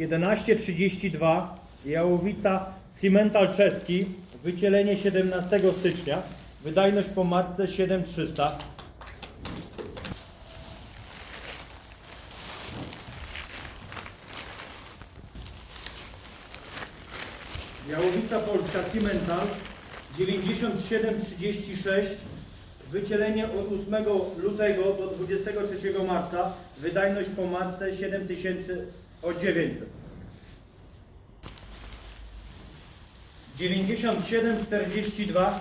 11.32 Jałowica Cimental czeski wycielenie 17 stycznia wydajność po marce 7300 Jałowica Polska Cimental 9736 wycielenie od 8 lutego do 23 marca wydajność po marce 7900 9742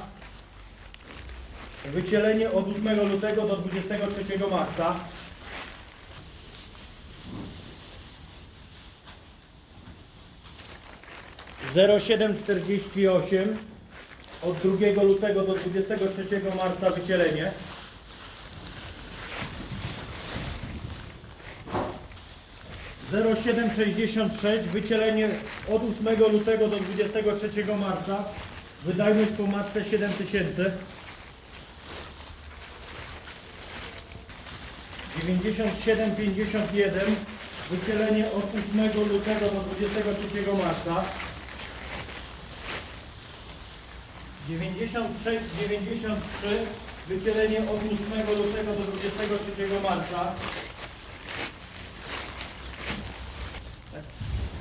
wycielenie od 8 lutego do 23 marca. Zero siedem czterdzieści osiem. Od 2 lutego do 23 marca wycielenie. Zero siedem sześćdziesiąt sześć wycielenie od 8 lutego do 23 marca. Wydajność po matce 7000. 9751 wycielenie od 8 lutego do 23 marca. 96, 93, wycielenie od 8 lutego do 23 marca.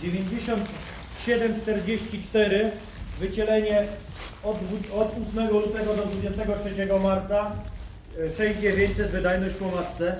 97, 44, wycielenie od, od 8 lutego do 23 marca. 6900, wydajność po matce.